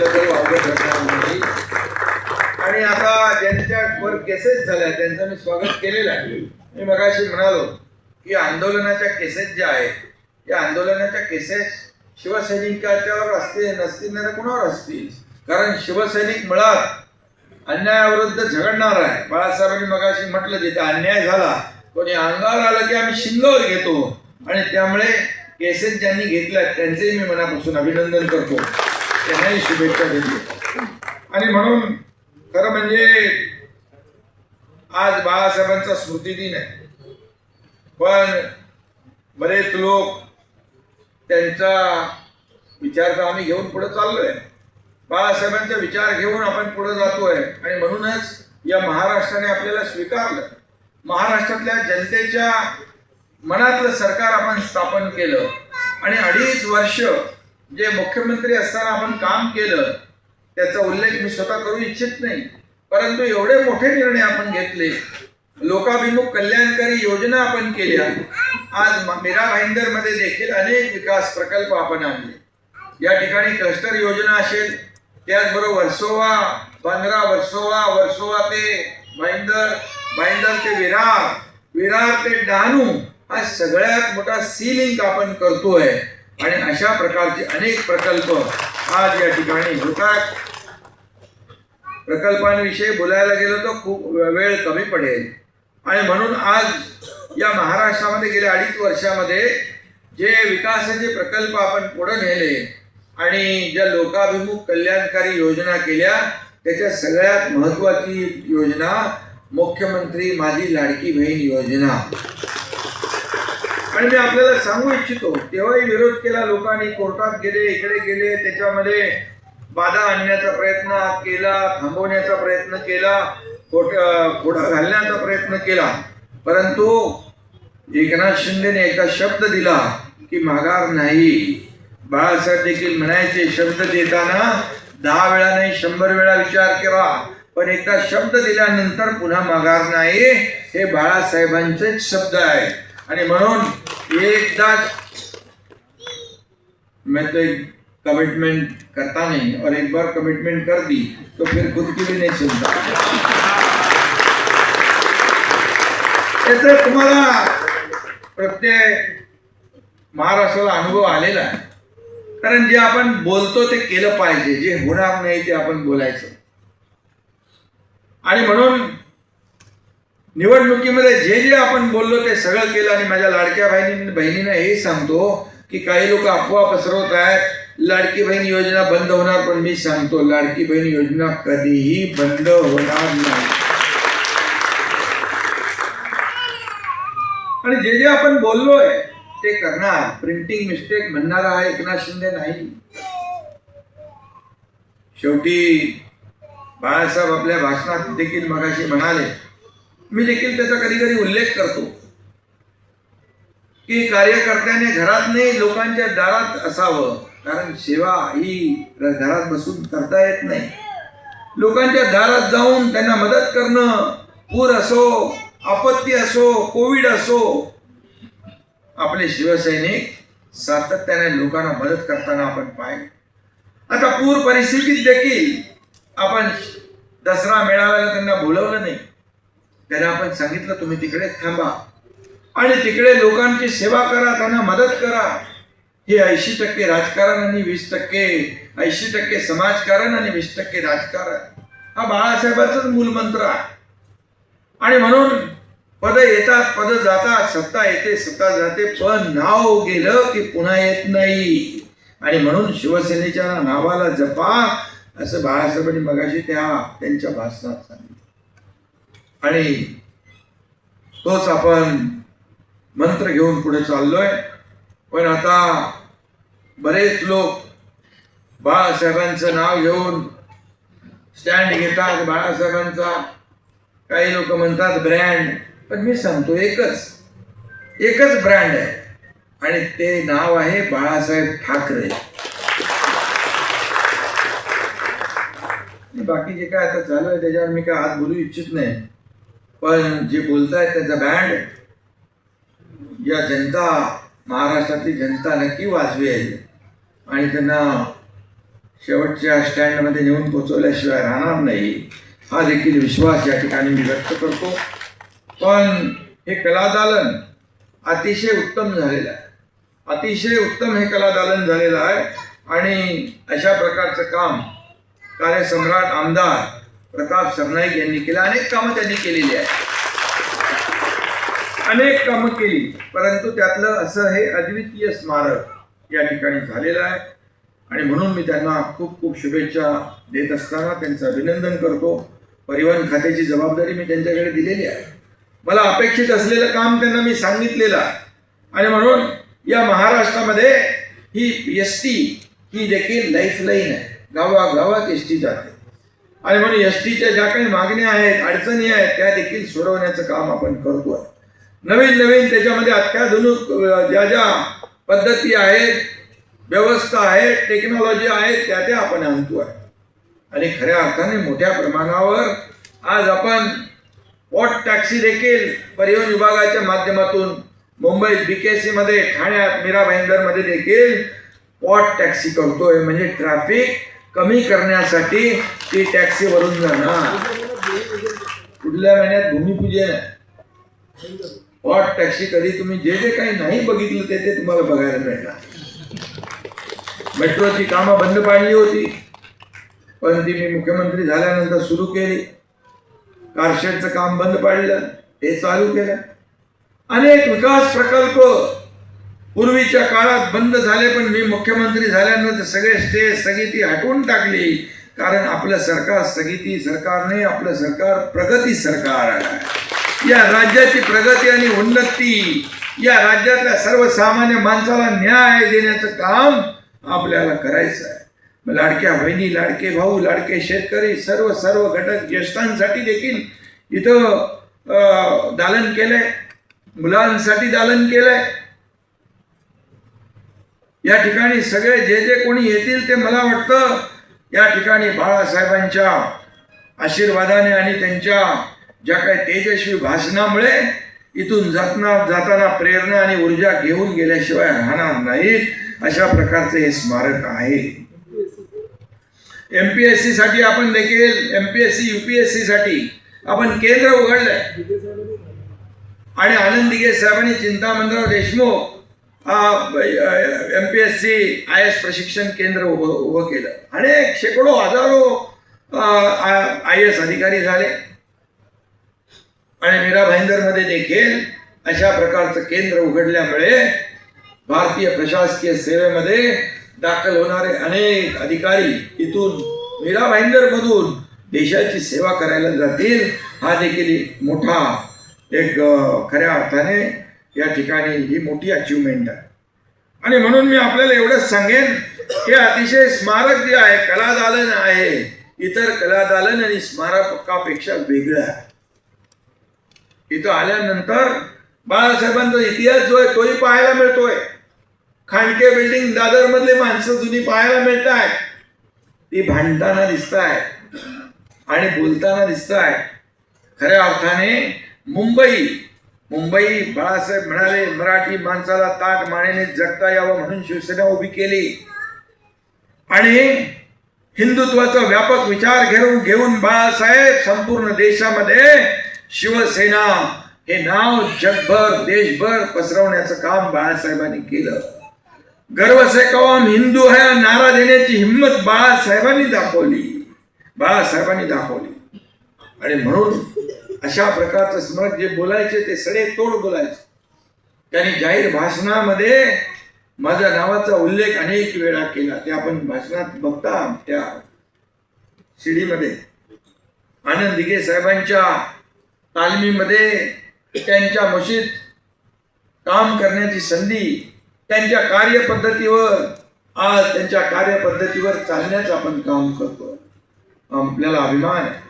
नाही. आणि आता ज्यांच्यावर केसेस झाल्या त्यांचं मी स्वागत केलेलं आहे. मी मगाशी म्हणालो की आंदोलनाच्या केसेस ज्या आहेत या आंदोलनाच्या केसेस शिवसैनिकाच्यावर असतील नसतील नाही तर कुणावर असतील? कारण शिवसैनिक मुळात अन्यायाविरुद्ध झगडणार आहे. बाळासाहेबांनी मगाशी म्हटलं जिथे अन्याय झाला कोणी अंगावर आलं की आम्ही शिंगावर घेतो. आणि त्यामुळे केसेस ज्यांनी घेतल्या त्यांचेही मी मनापासून अभिनंदन करतो. त्यांनाही शुभेच्छा दिली आणि म्हणून खरं म्हणजे आज बाळासाहेबांचा स्मृती दिन आहे. पण बरेच लोक त्यांचा विचार तर आम्ही घेऊन पुढे चाललोय. बाळासाहेबांचा विचार घेऊन आपण पुढे जातोय. आणि म्हणूनच या महाराष्ट्राने आपल्याला स्वीकारलं. महाराष्ट्रातल्या जनतेच्या मनातलं सरकार आपण स्थापन केलं. आणि अडीच वर्ष जे मुख्यमंत्री असताना आपण काम केलं त्याचा उल्लेख मी स्वतः करू इच्छित नाही. परंतु एवढे मोठे निर्णय आपण घेतले लोकाभिमुख कल्याणकारी योजना आपण केल्या आज मीरा भाईंदरमध्ये देखील अनेक विकास प्रकल्प आपण आणले. या ठिकाणी क्लस्टर योजना असेल त्याचबरोबर वर्सोवा बांद्रा वर्सोवा वर्सोवा ते भाईंदर भाईंदर ते विरार विरार ते डहाणू हा सगळ्यात मोठा सी लिंक आपण करतोय. आणि अशा प्रकारचे अनेक प्रकल्प आज या ठिकाणी होतात. प्रकल्पांविषयी बोलायला गेलो तर खूप वेळ कमी पडेल. आणि म्हणून आज या महाराष्ट्रामध्ये गेल्या अडीच वर्षामध्ये जे विकासाचे प्रकल्प आपण पुढे नेले आणि ज्या लोकाभिमुख कल्याणकारी योजना केल्या त्याच्या सगळ्यात महत्त्वाची योजना मुख्यमंत्री माझी लाडकी बहीण योजना. आणि मी आपल्याला सांगू इच्छितो तेव्हाही विरोध केला लोकांनी कोर्टात गेले इकडे गेले त्याच्यामध्ये बाधा आणण्याचा प्रयत्न केला थांबवण्याचा प्रयत्न केला खोट खोडा घालण्याचा प्रयत्न केला. परंतु एकनाथ शिंदेने एकदा शब्द दिला की माघार नाही. बाळासाहेब देखील म्हणायचे शब्द देताना दहा वेळा नाही शंभर वेळा विचार करा. पण एकदा शब्द दिल्यानंतर पुन्हा माघार नाही हे बाळासाहेबांचेच शब्द आहेत आणि म्हणून एकदा मैं तो एक कमिटमेंट करता नहीं और एक बार कमिटमेंट कर दी तो फिर खुद की भी नहीं सुनता। याचा तुम्हाला प्रत्येक महाराष्ट्राला अनुभव आलेला आहे. कारण जे आपण बोलतो ते केलं पाहिजे जे होणार नाही ते आपण बोलायचं. आणि म्हणून निवडणुकीमध्ये जे जे आपण बोललो ते सगळं केलं आणि माझ्या लाडक्या बहिणी बहिणीनं हे सांगतो की काही लोक अफवा पसरवत आहेत. लाडकी बहीण योजना बंद होणार पण मी सांगतो लाडकी बहीण योजना कधीही बंद होणार नाही. आणि जे जे आपण बोललोय ते करणार. प्रिंटिंग मिस्टेक म्हणणारा हा एकनाथ शिंदे नाही. शेवटी बाळासाहेब आपल्या भाषणात देखील मगाशी म्हणाले मी देखील त्याचा कधी कधी उल्लेख करतो. की कार्यकर्त्याने घरात नाही लोकांच्या दारात असावं. कारण सेवा ही घरात बसून करता येत नाही. लोकांच्या दारात जाऊन त्यांना मदत करणं पूर असो आपत्ती असो कोविड असो आपले शिवसैनिक सातत्याने लोकांना मदत करताना आपण पाहिले आता पूर परिस्थितीत देखील आपण दसरा मेळाव्याला त्यांना बोलवलं नाही. त्यांना आपण सांगितलं तुम्ही तिकडेच थांबा. आणि तिकडे लोकांची सेवा करा त्यांना मदत करा. हे ऐंशी टक्के राजकारण आणि वीस टक्के ऐंशी टक्के समाजकारण आणि वीस टक्के राजकारण. हा बाळासाहेबांचाच मूलमंत्र आहे. आणि म्हणून पद येतात पद जातात सत्ता येते सत्ता जाते पण नाव गेलं की पुन्हा येत नाही. आणि म्हणून शिवसेनेच्या नावाला जपा असं बाळासाहेबांनी मगाशी त्या त्यांच्या भाषणात सांगितलं. आणि तोच आपण मंत्र घेऊन पुढे चाललोय. पण आता बरेच लोक बाळासाहेबांचं नाव घेऊन स्टँड घेतात. बाळासाहेबांचा काही लोक म्हणतात ब्रँड पण मी सांगतो एकच एकच ब्रँड आहे. आणि ते नाव आहे बाळासाहेब ठाकरे. बाकी जे काय आता चालू आहे त्याच्यावर मी काय आज बोलू इच्छित नाही. पण जे बोलतायत त्याचा बँड या जनता महाराष्ट्रातली जनता नक्की वाजवेल आणि त्यांना शेवटच्या स्टँडमध्ये नेऊन पोचवल्याशिवाय राहणार नाही हा देखील विश्वास या ठिकाणी मी व्यक्त करतो. पण हे कलादालन अतिशय उत्तम झालेलं आहे. अतिशय उत्तम हे कलादालन झालेलं आहे. आणि अशा प्रकारचं काम कार्यसम्राट आमदार प्रताप सरनाईक यांनी केलं. अनेक कामं त्यांनी केलेली आहेत. अनेक कामं केली. परंतु त्यातलं असं हे अद्वितीय स्मारक या ठिकाणी झालेलं आहे. आणि म्हणून मी त्यांना खूप खूप शुभेच्छा देत असताना त्यांचं अभिनंदन करतो. परिवहन खात्याची जबाबदारी मी त्यांच्याकडे दिलेली आहे. मला अपेक्षित असलेलं काम त्यांना मी सांगितलेलं आहे. आणि म्हणून या महाराष्ट्रामध्ये ही एस टी ही देखील लाईफलाईन आहे. गावागावात एस टी जाते. आणि म्हणून एस टीच्या ज्या काही मागण्या आहेत अडचणी आहेत त्या देखील सोडवण्याचं काम आपण करतोय. नवीन नवीन त्याच्यामध्ये अत्याधुनिक ज्या ज्या पद्धती आहेत व्यवस्था आहेत टेक्नॉलॉजी आहेत त्या त्या आपण आणतो आहे आणि खऱ्या अर्थाने मोठ्या प्रमाणावर आज आपण वॉट टॅक्सी देखील परिवहन विभागाच्या माध्यमातून मुंबईत बी के सीमध्ये ठाण्यात मीरा भाईंदरमध्ये देखील वॉट टॅक्सी करतोय. म्हणजे ट्रॅफिक कमी करण्यासाठी ती टॅक्सी भरून जाणार पुढल्या महिन्यात भूमिपूजन आहे पॉट टॅक्सी कधी तुम्ही जे जे काही नाही बघितलं ते ते तुम्हाला बघायला मिळणार. मेट्रोची कामं बंद पाडली होती. पण ती मी मुख्यमंत्री झाल्यानंतर सुरू केली. कारशेडचं काम बंद पाडलं. ते चालू केलं. अनेक विकास प्रकल्प पूर्वीच्या काळात बंद झाले पण मी मुख्यमंत्री झाल्यानंतर सगळे स्टे स्थगिती हटवून टाकली. कारण आपलं सरकार स्थगिती सरकार नाही आपलं सरकार प्रगती सरकार आहे. या राज्याची प्रगती आणि उन्नती या राज्यातल्या सर्वसामान्य माणसाला न्याय देण्याचं काम आपल्याला करायचं आहे. मग लाडक्या बहिणी लाडके भाऊ लाडके शेतकरी सर्व सर्व घटक ज्येष्ठांसाठी देखील इथं दालन केलंय. मुलांसाठी दालन केलंय. या ठिकाणी सगळे जे जे कोणी येतील ते मला वाटतं या ठिकाणी बाळासाहेबांच्या आशीर्वादाने आणि त्यांच्या ज्या काही तेजस्वी भाषणामुळे इथून जातना जाताना प्रेरणा आणि ऊर्जा घेऊन गेल्याशिवाय राहणार नाहीत अशा प्रकारचे हे स्मारक आहे. एम पी एस सी साठी आपण देखील M P S C U P S C साठी आपण केंद्र उघडलंय. आणि आनंद दिघे साहेबांनी Chintamanrao Deshmukh M P S C I S प्रशिक्षण केंद्र उभं उभं केलं. अनेक शेकडो हजारो आय एस अधिकारी झाले. आणि मीरा भाईंदरमध्ये देखील अशा प्रकारचं केंद्र उघडल्यामुळे भारतीय प्रशासकीय सेवेमध्ये दाखल होणारे अनेक अधिकारी इथून मीरा भाईंदरमधून देशाची सेवा करायला जातील. हा देखील मोठा एक खऱ्या अर्थाने या ठिकाणी ही मोठी अचिव्हमेंट आहे. आणि म्हणून मी आपल्याला एवढंच सांगेन की अतिशय स्मारक जे आहे कलादालन आहे इतर कलादालन आणि स्मारकापेक्षा वेगळं आहे. इथं आल्यानंतर बाळासाहेबांचा इतिहास जो आहे तोही पाहायला मिळतोय. खांडके बिल्डिंग दादर मधले माणसं जुनी पाहायला मिळत आहेत ती भांडताना दिसत आहेत आणि बोलताना दिसत आहेत खऱ्या अर्थाने मुंबई मुंबई बाळासाहेब म्हणाले मराठी माणसाला ताट मानेने जगता यावं म्हणून शिवसेना उभी केली. आणि हिंदुत्वाचा व्यापक विचार घेऊन घेऊन बाळासाहेब संपूर्ण देशामध्ये शिवसेना हे नाव जगभर देशभर पसरवण्याचं काम बाळासाहेबांनी केलं. गर्व से कौम हिंदू है नारा देण्याची हिंमत बाळासाहेबांनी दाखवली. बाळासाहेबांनी दाखवली. आणि म्हणून अशा प्रकारचं स्मरण जे बोलायचे ते सडे तोड बोलायचे. त्यांनी जाहीर भाषणामध्ये माझ्या नावाचा उल्लेख अनेक वेळा केला. ते आपण भाषणात बघता त्या शिडीमध्ये. आनंद दिघे साहेबांच्या तालमीमध्ये त्यांच्या मशीद काम करण्याची संधी त्यांच्या कार्यपद्धतीवर आज त्यांच्या कार्यपद्धतीवर चालण्याचं आपण काम करतो. आपल्याला अभिमान आहे.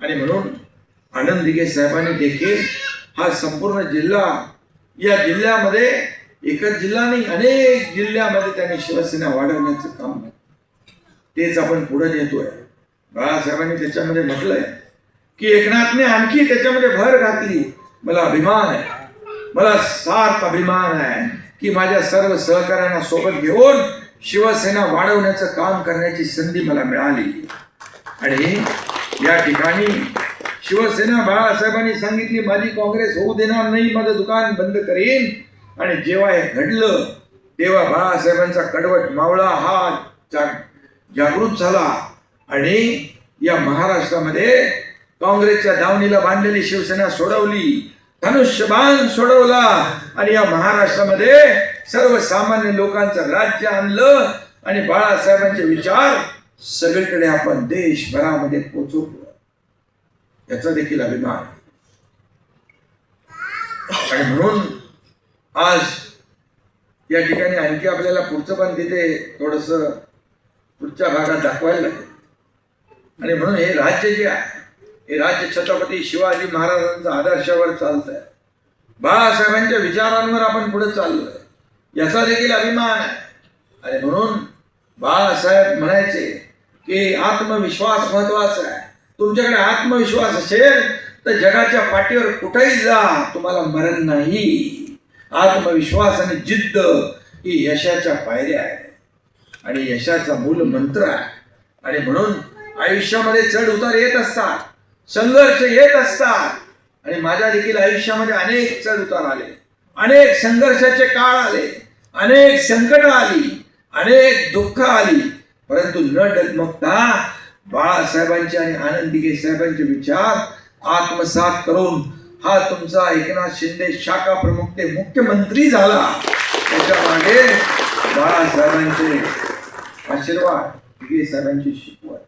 आणि म्हणून आनंद दिघे साहेबांनी देखील हा संपूर्ण जिल्हा या जिल्ह्यामध्ये एकच जिल्हा नाही अनेक जिल्ह्यामध्ये त्यांनी शिवसेना वाढवण्याचं काम केलं. तेच आपण पुढे नेतोय. बाळासाहेबांनी त्याच्यामध्ये म्हटलंय की एकनाथने आणखी त्याच्यामध्ये भर घातली. मला अभिमान आहे. मला सार्थ अभिमान आहे की माझ्या सर्व सहकाऱ्यांना सोबत घेऊन शिवसेना वाढवण्याचं काम करण्याची संधी मला मिळाली. आणि या ठिकाणी शिवसेना बाळासाहेबांनी सांगितली माझी काँग्रेस होऊ देणार नाही माझं दुकान बंद करीन. आणि जेव्हा हे घडलं तेव्हा बाळासाहेबांचा कडवट मावळा हा जागृत झाला. आणि या महाराष्ट्रामध्ये काँग्रेसच्या दावणीला बांधलेली शिवसेना सोडवली. धनुष्यबाण सोडवला. आणि या महाराष्ट्रामध्ये सर्वसामान्य लोकांचं राज्य आणलं. आणि बाळासाहेबांचे विचार सगळीकडे आपण देशभरामध्ये पोचवतो. याचा देखील अभिमान. आणि म्हणून आज या ठिकाणी आणखी आपल्याला पुढचं पण तिथे थोडस पुढच्या भागात दाखवायला लागेल. आणि म्हणून हे राज्य जे आहे हे राज्य छत्रपती शिवाजी महाराजांच्या आदर्शावर चालत आहे बाळासाहेबांच्या विचारांवर आपण पुढे चाललोय. याचा देखील अभिमान आहे. आणि म्हणून बाळासाहेब म्हणायचे की आत्मविश्वास महत्त्वाचा आहे. तुमच्याकडे आत्मविश्वास असेल तर जगाच्या पाठीवर कुठेही जा तुम्हाला मरण नाही. आत्मविश्वास आणि जिद्द ही यशाच्या पायऱ्या आहे आणि यशाचा मूल मंत्र आहे. आणि म्हणून आयुष्यामध्ये चढ उतार येत असतात संघर्ष येत असतात. आणि माझ्या देखील आयुष्यामध्ये अनेक चढ उतार आले. अनेक संघर्षाचे काळ आले. अनेक संकट आली. अनेक दुःख आली. परंतु न डगमगता बाळासाहेबांचे आणि आनंदिके साहेबांचे विचार आत्मसात करून हा तुमचा एकनाथ शिंदे शाखा प्रमुख ते मुख्यमंत्री झाला. त्याच्यामागे बाळासाहेबांचे आशीर्वाद दिगे साहेबांची शिकवण.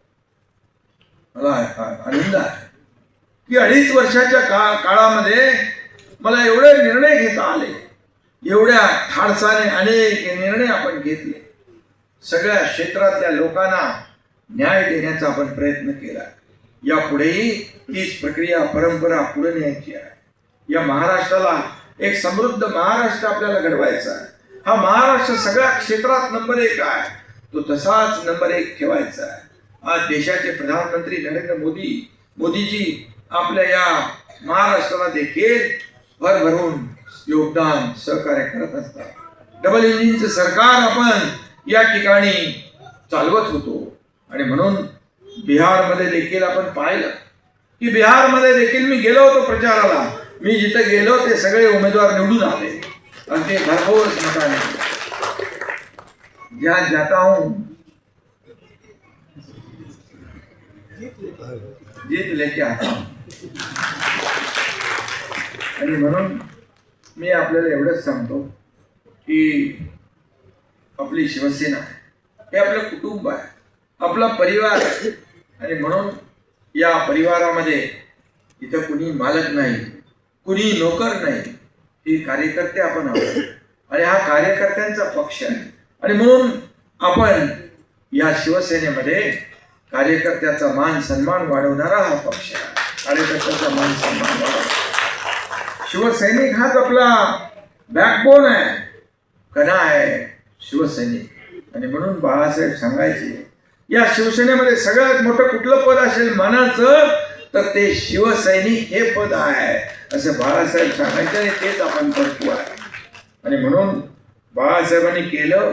मला आनंद आहे की अडीच वर्षाच्या का काळामध्ये मला एवढे निर्णय घेता आले. एवढ्या धाडसाने अनेक निर्णय आपण घेतले. सगळ्या क्षेत्रातल्या लोकांना न्याय देण्याचा आपण प्रयत्न केला. यापुढेही तीच प्रक्रिया परंपरा पुढे न्यायची आहे. या महाराष्ट्राला एक समृद्ध महाराष्ट्र आपल्याला घडवायचा आहे. हा महाराष्ट्र सगळ्या क्षेत्रात नंबर एक आहे. तो तसाच नंबर एक ठेवायचा आहे. आज देशाचे प्रधानमंत्री नरेंद्र मोदी मोदीजी आपल्या या महाराष्ट्राला देखील भरभरून योगदान सहकार्य करत असतात. डबल इंजिनचं सरकार आपण या ठिकाणी चालवत होतो. आणि म्हणून बिहारमध्ये देखील आपण पाहिलं की बिहारमध्ये देखील मी गेलो होतो प्रचाराला. मी जिथं गेलो ते सगळे उमेदवार निवडून आले. आणि ते भरपूर मताने ज्या जाता हूं जीत लेके आता आणि म्हणून मी आपल्याला एवढंच सांगतो की आपली शिवसेना आहे हे आपलं कुटुंब आहे. आपला परिवार. आणि म्हणून या परिवारामध्ये इथं कुणी मालक नाही कुणी नोकर नाही ही कार्यकर्ते आपण आहोत. आणि हा कार्यकर्त्यांचा पक्ष आहे. आणि म्हणून आपण या शिवसेनेमध्ये कार्यकर्त्याचा मान सन्मान वाढवणारा हा पक्ष आहे. कार्यकर्त्याचा मान सन्मान वाढवणारा. शिवसैनिक हाच आपला बॅकबोन आहे. कणा आहे शिवसैनिक. आणि म्हणून बाळासाहेब सांगायचे या शिवसेनेमध्ये सगळ्यात मोठं कुठलं पद असेल मानाचं तर ते शिवसैनिक हे पद आहे. असं बाळासाहेब सांगायचे आणि तेच आपण करतो आहे. आणि म्हणून बाळासाहेबांनी केलं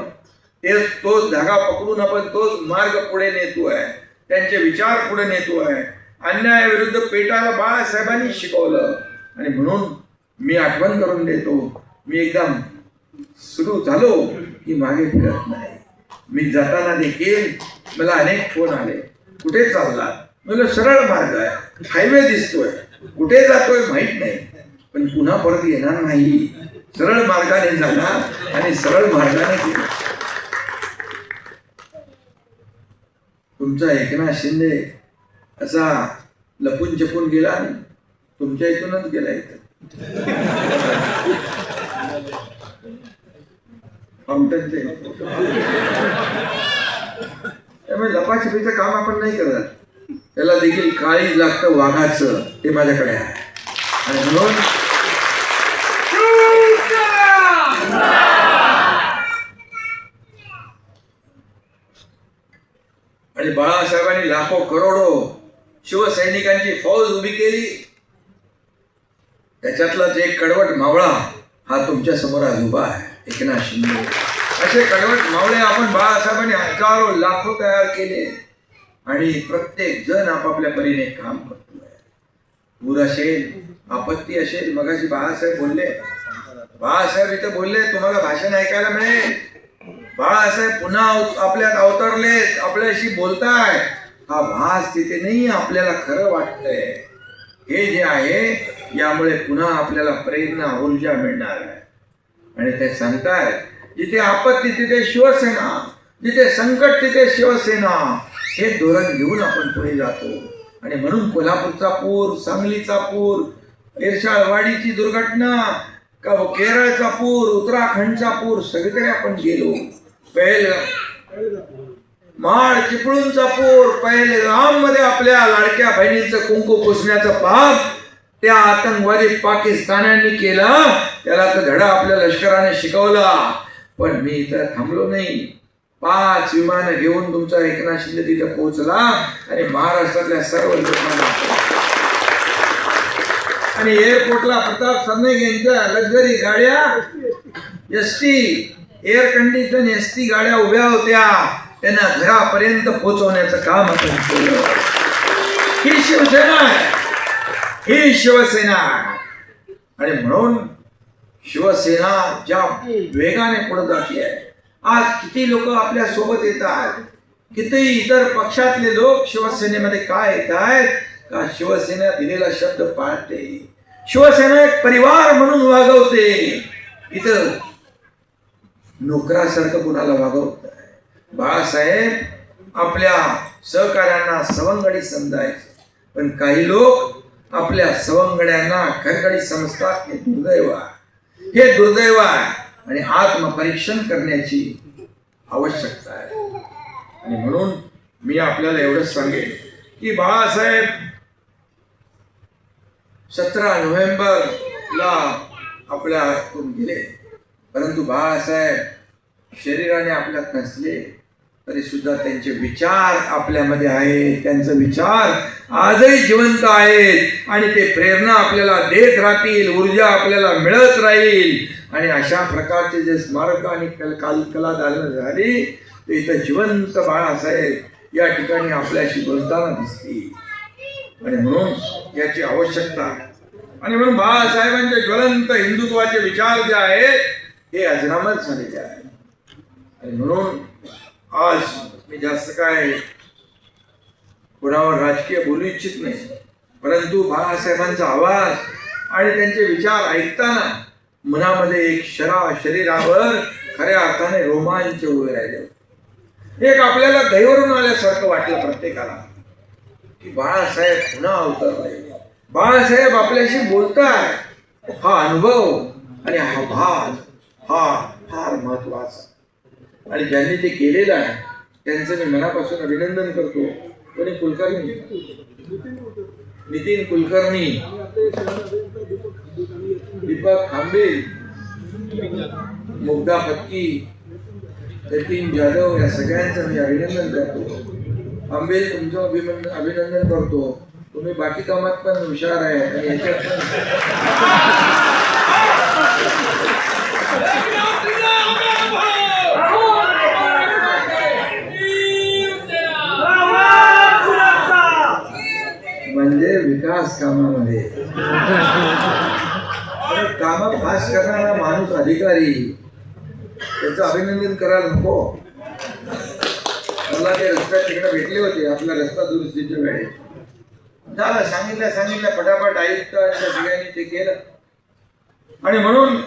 ते तोच धागा पकडून आपण तोच मार्ग पुढे नेतो आहे. त्यांचे विचार पुढे नेतो आहे. अन्यायाविरुद्ध पेटायला बाळासाहेबांनी शिकवलं. आणि म्हणून मी आठवण करून देतो मी एकदम सुरू झालो की मागे फिरत नाही. मी जाताना देखील मला अनेक फोन आले. कुठे चालला? मला सरळ मार्ग आहे. हायवे दिसतोय. कुठे जातोय माहीत नाही. पण पुन्हा परत येणार नाही. सरळ मार्गाने जाणार आणि सरळ मार्गाने तुमचा एकनाथ शिंदे असा लपून चपून गेला आणि तुमच्या इथूनच गेला इथं. फाउंटनचे त्यामुळे म्हणजे लपाछपीचं काम आपण नाही करत. त्याला देखील काळीज लागतं वाघाचं ते माझ्याकडे आहे. आणि म्हणून आणि बाळासाहेबांनी लाखो करोडो शिवसैनिकांची फौज उभी केली. त्याच्यातलाच एक कडवट मावळा हा तुमच्यासमोर आज उभा आहे. एकनाथ शिंदे. असे कडवट मावळे आपण बाळासाहेबांनी हजारो लाखो तयार केले. आणि प्रत्येक जण आपापल्या परीने काम करतोय. पूर असेल आपत्ती असेल मगाशी बाळासाहेब बोलले. बाळासाहेब इथं बोलले तुम्हाला भाषण ऐकायला मिळेल. बाळासाहेब पुन्हा आपल्यात अवतरलेत आपल्याशी बोलताय. हा भास तिथे नाही आपल्याला खरं वाटतंय. हे जे आहे यामुळे पुन्हा आपल्याला प्रेरणा ऊर्जा मिळणार आहे. आणि ते सांगतायत जिथे आपत्ती तिथे शिवसेना जिथे संकट तिथे शिवसेना हे धोरण घेऊन आपण पुढे जातो. आणि म्हणून कोल्हापूरचा पूर सांगलीचा पूर एरशाळवाडीची दुर्घटना का केरळचा पूर उत्तराखंडचा पूर सगळीकडे आपण गेलो. पहिलं माड चिपळूणचा पूर पहिले मध्ये आपल्या लाडक्या बहिणीचं कुंकू पुसण्याचं पाप त्या आतंकवादी पाकिस्तानांनी केलं. त्याला तर धडा आपल्या लष्कराने शिकवला. पण मी इथं थांबलो नाही. पाच विमानं घेऊन तुमचा एकनाथ शिंदे तिथं पोहोचला आणि महाराष्ट्रातल्या सर्व लोकांना. आणि एअरपोर्टला प्रताप सरनाईक यांच्या लक्झरी गाड्या S T air condition S T गाड्या उभ्या होत्या. त्यांना घरापर्यंत पोहोचवण्याचं काम आपण केलं. ही शिवसेना आहे. ही शिवसेना आणि म्हणून शिवसेना ज्या वेगाने पुढे जाते आहे. आज किती लोक आपल्यासोबत येतात? किती इतर पक्षातले लोक शिवसेनेमध्ये काय येत आहेत का शिवसेना दिलेला शब्द पाळते? शिवसेना एक परिवार म्हणून वागवते. इथं नोकरासारखं कुणाला वागवत बाळासाहेब आपल्या सहकार्यांना सवंगडी समजायचे. पण काही लोक आपल्या सवंगड्यांना खरकडी समजतात हे दुर्दैव आहे. हे दुर्दैव आहे. आणि आत्मपरीक्षण करण्याची आवश्यकता आहे. आणि म्हणून मी आपल्याला एवढंच सांगेन की बाळासाहेब सतरा नोव्हेंबरला आपल्या हातून गेले. परंतु बाळासाहेब शरीराने आपल्यात नसले. तरी सुद्धा त्यांचे विचार आपल्यामध्ये आहेत. त्यांचे विचार आजही जिवंत आहेत. आणि ते प्रेरणा आपल्याला देत राहतील ऊर्जा आपल्याला मिळत राहील. आणि अशा प्रकारचे जे स्मारक आणि कल काल कला दालन झाली ते इथं जिवंत बाळासाहेब या ठिकाणी आपल्याशी बोलताना दिसतील. आणि म्हणून याची आवश्यकता. आहे. आणि म्हणून बाळासाहेबांचे ज्वलंत हिंदुत्वाचे विचार जे आहेत हे अजरामर झालेले आहेत. आणि म्हणून आज मी जास्त काय कुणावर राजकीय बोलू इच्छित नाही. परंतु बाळासाहेबांचा आवाज आणि त्यांचे विचार ऐकताना मनामध्ये एक शरा शरीरावर खऱ्या अर्थाने रोमांच उभे राहिले एक आपल्याला दैवरून आल्यासारखं वाटलं प्रत्येकाला की बाळासाहेब पुन्हा अवतरले. बाळासाहेब आपल्याशी बोलताय. हा अनुभव आणि हा भाग हा फार महत्त्वाचा आणि ज्यांनी ते केलेलं आहे त्यांचं मी मनापासून अभिनंदन करतो. कोणी कुलकर्णी? नितीन कुलकर्णी. दीपक खांबे. मुग्धा फक्की जतीन जाधव या सगळ्यांचं मी अभिनंदन करतो. आंबेल तुमचं अभिनंदन अभिनंदन करतो. तुम्ही बाकी कामात पण हुशार आहे आणि याच्यात पण म्हणजे विकास कामामध्ये. काम खास करणारा माणूस अधिकारी. त्याचं अभिनंदन करायला नको. मला ते रस्त्यात तिकडे भेटले होते आपला रस्ता दुरुस्तीच्या वेळेस झालं सांगितलं सांगितलं पटापट आयुक्त अशा त्या सगळ्यांनी ते केलं. आणि म्हणून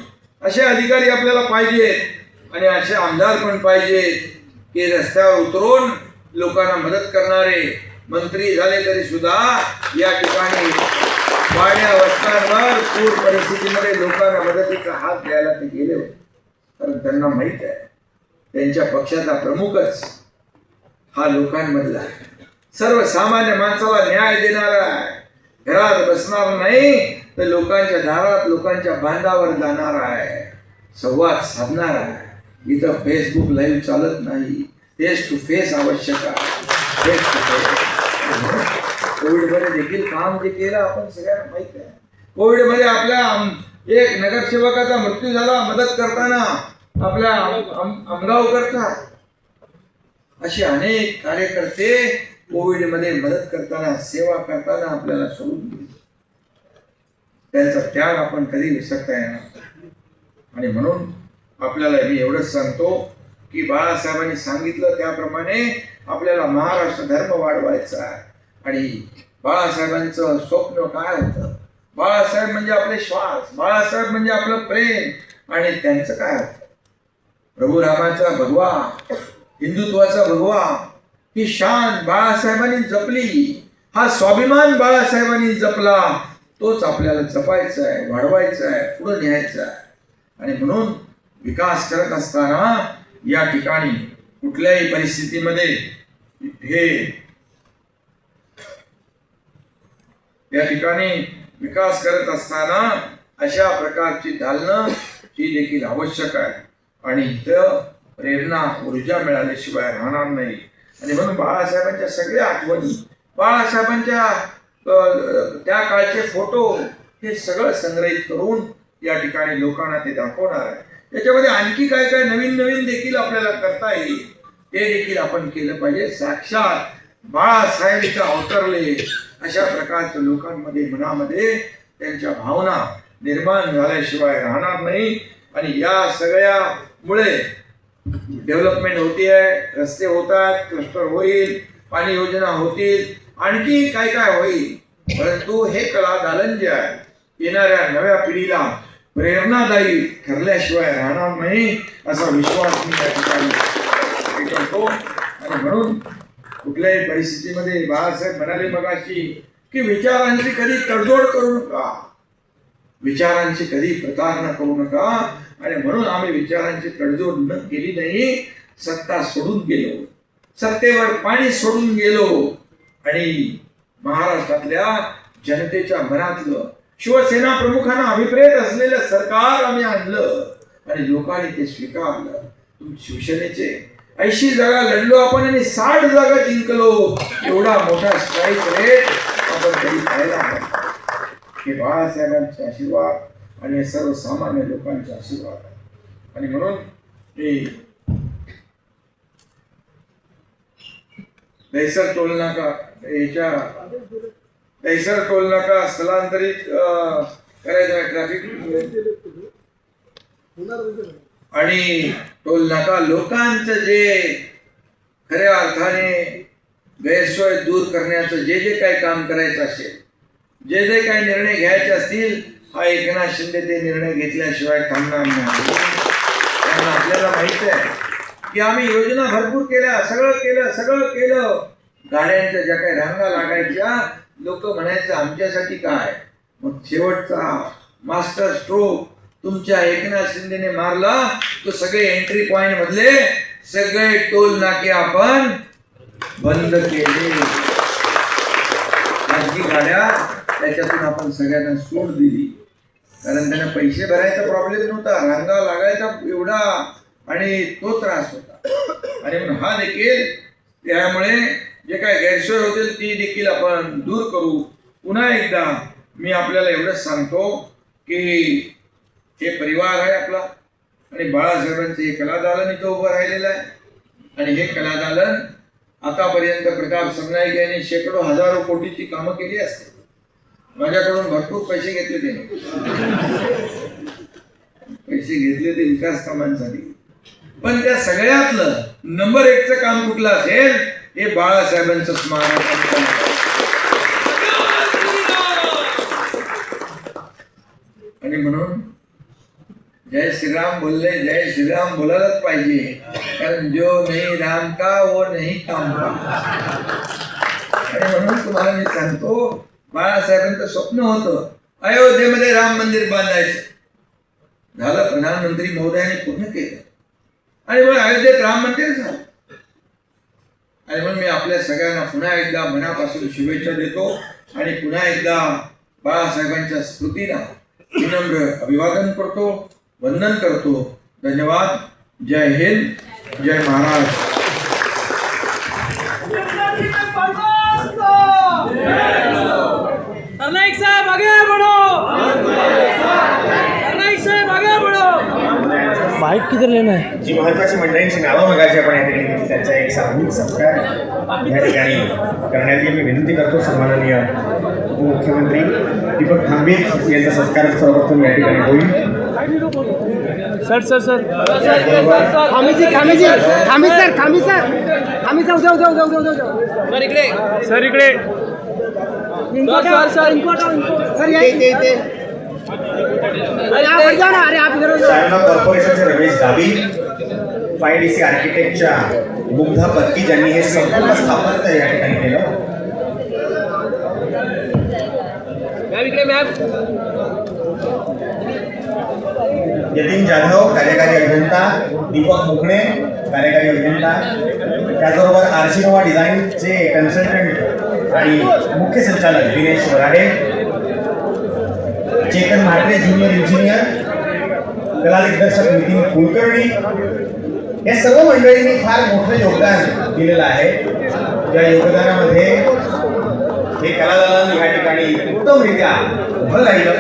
असे अधिकारी आपल्याला पाहिजेत आणि असे आमदार पण पाहिजेत की रस्त्यावर उतरून लोकांना मदत करणारे मंत्री झाले तरी सुद्धा या ठिकाणी वाड्या वस्तांवर पूर परिस्थितीमध्ये लोकांना मदतीचा हात द्यायला ते गेले होते. कारण त्यांना माहीत आहे त्यांच्या पक्षाचा प्रमुखच हा लोकांमधला आहे. सर्वसामान्य माणसाला न्याय देणारा आहे. घरात बसणार नाही तर लोकांच्या दारात लोकांच्या बांधावर जाणार आहे. संवाद साधणार आहे. इथं फेसबुक लाईव्ह चालत नाही. फेस टू फेस आवश्यक आहे. फेस टू फेस कोविडमध्ये देखील काम जे केलं आपण सगळ्यांना माहीत आहे. कोविडमध्ये आपल्या एक नगरसेवकाचा मृत्यू झाला मदत करताना आपल्या आम- करतात. असे अनेक कार्यकर्ते कोविडमध्ये मदत करताना सेवा करताना आपल्याला सोडून गेले त्यांचा त्याग आपण कधी विसरता येणार आणि म्हणून आपल्याला मी एवढंच सांगतो की बाळासाहेबांनी सांगितलं त्याप्रमाणे आपल्याला महाराष्ट्र धर्म वाढवायचा आहे. आणि बाळासाहेबांचं स्वप्न काय होतं? बाळासाहेब म्हणजे आपले श्वास बाळासाहेब म्हणजे आपलं प्रेम. आणि त्यांचं काय होतं? प्रभू रामाचा भगवा हिंदुत्वाचा भगवा ही शान बाळासाहेबांनी जपली. हा स्वाभिमान बाळासाहेबांनी जपला. तोच आपल्याला जपायचा आहे वाढवायचा आहे पुढे न्यायचा आहे. आणि म्हणून विकास करत असताना या ठिकाणी कुठल्याही परिस्थितीमध्ये हे या ठिकाणी विकास करत असताना अशा प्रकारची दालनं ही देखील आवश्यक आहे. आणि इथं प्रेरणा ऊर्जा मिळाल्याशिवाय राहणार नाही. आणि म्हणून बाळासाहेबांच्या सगळ्या आठवणी बाळासाहेबांच्या त्या काळचे फोटो हे सगळं संग्रहित करून या ठिकाणी लोकांना ते दाखवणार आहे. त्याच्यामध्ये आणखी काय काय नवीन नवीन देखील आपल्याला करता येईल ते देखील आपण केलं पाहिजे. साक्षात बाळासाहेब अवतरले अशा प्रकारच्या लोकांमध्ये मनामध्ये त्यांच्या भावना निर्माण झाल्याशिवाय राहणार नाही. आणि या सगळ्यामुळे डेव्हलपमेंट होती आहे रस्ते होत आहेत क्लस्टर होईल पाणी योजना होतील आणखी काय काय होईल. परंतु हे कला दालन जे आहे. येणाऱ्या नव्या पिढीला प्रेरणादायी ठरल्याशिवाय राहणार नाही असा विश्वास मी या ठिकाणी करतो. आणि म्हणून कुठल्याही परिस्थितीमध्ये बाळासाहेब म्हणाले मगाशी की विचारांची कधी तडजोड करू नका. विचारांची कधी प्रतारणा करू नका. आणि म्हणून आम्ही विचारांची तडजोड न केली नाही सत्ता सोडून गेलो. सत्तेवर पाणी सोडून गेलो. आणि महाराष्ट्रातल्या जनतेच्या मनातलं शिवसेना प्रमुखांना अभिप्रेत असलेलं सरकार आम्ही आणलं आणि लोकांनी ते स्वीकारलं. तुम्ही शिवसेनेचे ऐंशी जागा लढलो आपण आणि साठ जागा जिंकलो. एवढा मोठा स्ट्राईक रेट आपण कधी पाहिला हे बाळासाहेबांचे आशीर्वाद आणि हे सर्वसामान्य लोकांचे आशीर्वाद आणि म्हणून मी दहिसर नाका याच्या दहिसर टोल नाका स्थलांतरित करायचं आहे ट्रॅफिक आणि टोल नाका. लोकांचं जे खऱ्या अर्थाने गैरसोय दूर करण्याचं जे जे काही काम करायचं असेल जे जे काही निर्णय घ्यायचे असतील हा एकनाथ शिंदे ते निर्णय घेतल्याशिवाय थांबणार नाही. आपल्याला माहीत आहे की आम्ही योजना भरपूर केल्या सगळं केलं सगळं केलं. गाड्यांच्या ज्या काही रांगा लागायच्या लोक म्हणायचं आमच्यासाठी काय? मग शेवटचा मास्टर स्ट्रोक तुमच्या एकनाथ शिंदेने मारला. तो सगळे एंट्री पॉइंट मधले सगळे टोल नाके आपण बंद केले. खाजगी गाड्या त्याच्यातून आपण सगळ्यांना सूट दिली. कारण त्यांना पैसे भरायचा प्रॉब्लेम नव्हता रांगा लागायचा एवढा आणि तो त्रास होता. आणि हा देखील त्यामुळे जे काय गैरसोय होतील ती देखील आपण दूर करू. पुन्हा एकदा मी आपल्याला एवढंच सांगतो की हे परिवार आहे आपला आणि बाळासाहेबांचं हे कलादालन इथं उभं राहिलेलं आहे. आणि हे कलादालन आतापर्यंत प्रताप समनाईक यांनी शेकडो हजारो कोटीची कामं केली असते माझ्याकडून भरपूर पैसे घेतले त्याने. पैसे घेतले ते विकास कामांसाठी. पण त्या सगळ्यातलं नंबर एकचं काम कुठलं असेल? हे बाळासाहेबांचं स्मारक आणि म्हणून जय श्रीराम बोलले जय श्रीराम बोलायलाच पाहिजे. कारण जो नाही राम का वो नाही काम का आणि म्हणून तुम्हाला मी सांगतो बाळासाहेबांचं स्वप्न होतं अयोध्येमध्ये राम मंदिर बांधायचं. झालं प्रधानमंत्री महोदयाने पूर्ण केलं. आणि मग अयोध्येत राम मंदिर झालं. आणि म्हणून मी आपल्या सगळ्यांना पुन्हा एकदा मनापासून शुभेच्छा देतो आणि पुन्हा एकदा बाळासाहेबांच्या स्मृतीला विनम्र अभिवादन करतो वंदन करतो. धन्यवाद. जय हिंद. जय महाराष्ट्र. आगे बढ़ो सरनाईक साहब आगे बढ़ो माइक किधर लेना है जी महत्वाची मंडळींची नावं मगाशी आपण या ठिकाणी त्यांचा एक सामूहिक सत्कार या ठिकाणी करण्याची मी विनंती करतो सन्माननीय उपमुख्यमंत्री दीपक थांबे यांचा सत्कार सर्वप्रथम या ठिकाणी होईल. Sir sir sir. त्याचबरोबर खामी जी खामी जी खामी सर. खामी सर खामी जाऊ जाऊ जाऊ जाऊ जाऊ जाऊ. सर इकडे. इनको सर सर इनको सर ये ये अरे आप हट जाओ ना अरे आप इधर जाओ शाळा कॉर्पोरेशनचे Ramesh Gavi five D C आर्किटेक्टच्या Mugdha Patki ज्यांनी हे संपूर्ण स्थापत्य या ठिकाणी केलं. यतीन जाधव कार्यकारी अभियंता दीपक मुखणे कार्यकारी अभियंता. त्याचबरोबर आरशिनोवा डिझाईनचे कन्सल्टंट आणि मुख्य संचालक दिनेश वराडे. चेतन म्हात्रे ज्युनियर इंजिनियर कला दिग्दर्शक नितीन कुलकर्णी. या सर्व मंडळींनी फार मोठं योगदान दिलेलं आहे. या योगदानामध्ये हे कलादालन या ठिकाणी उत्तमरित्या उभं राहिलं.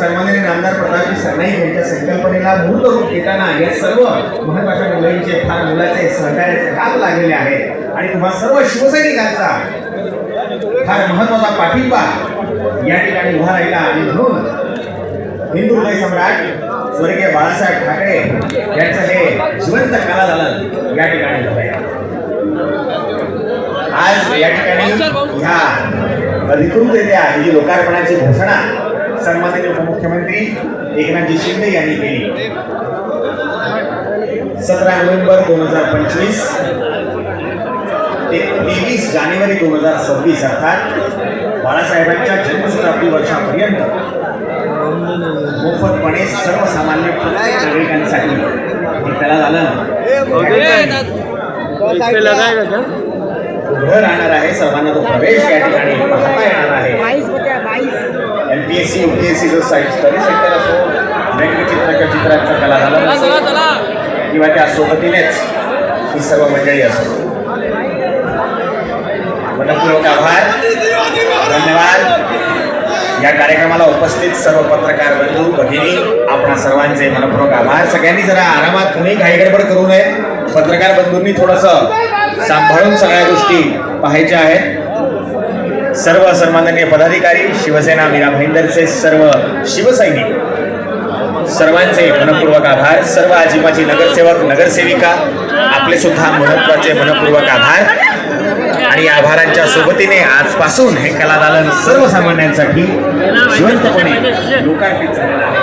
सन्माननीय नामदार प्रतापजी सरनाईक यांच्या संकल्पनेला मूर्त रूप देताना या सर्व महत्त्वाच्या मंडळींचे फार मुलाचे सहकार्याचे हात लागलेले आहेत. आणि तुम्हा सर्व शिवसैनिकांचा फार महत्त्वाचा पाठिंबा या ठिकाणी उभा राहिला आणि म्हणून हिंदू हृदय सम्राट स्वर्गीय बाळासाहेब ठाकरे यांचं हे जिवंत कला दालन या ठिकाणी आज या ठिकाणी ह्या अधिकृतरित्या ही लोकार्पणाची घोषणा सन्माननीय उपमुख्यमंत्री एकनाथजी शिंदे यांनी केली. सतरा नोव्हेंबर दोन हजार पंचवीस ते तेवीस जानेवारी दोन हजार सव्वीस अर्थात बाळासाहेबांच्या जन्मशताब्दी वर्षापर्यंत मोफतपणे सर्वसामान्य प्रत्येक नागरिकांसाठी हे लगाएगा क्या उभं राहणार आहे सर्वांना तो प्रवेश या ठिकाणी पाहता येणार आहे. बाईस बचा बाईस. M P S C U P S सीचं साईट स्टडी सेंटर असो व्यंगचित्र चित्रांचा कला दालन किंवा त्या सोबतीनेच ही सर्व मंडळी असो. मनपूर्वक आभार. धन्यवाद. या कार्यक्रमाला उपस्थित सर्व पत्रकार बंधू भगिनी आपणा सर्वांचे मनपूर्वक आभार. सगळ्यांनी जरा आरामात कुणी घाईगडबड करू नये. पत्रकार बंधूंनी थोडंसं सांभाळून सगळ्या गोष्टी पाहायच्या आहेत. सर्व सन्माननीय पदाधिकारी शिवसेना मीरा भाईंदरचे सर्व शिवसैनिक सर्वांचे मनपूर्वक आभार. सर्व आजीबाजी नगरसेवक नगरसेविका आपले सुद्धा महत्त्वाचे मनपूर्वक आभार. आणि आभारांच्या सोबतीने आजपासून हे कलादालन सर्वसामान्यांसाठी जिवंतपणे लोकार्पित झालेलं आहे.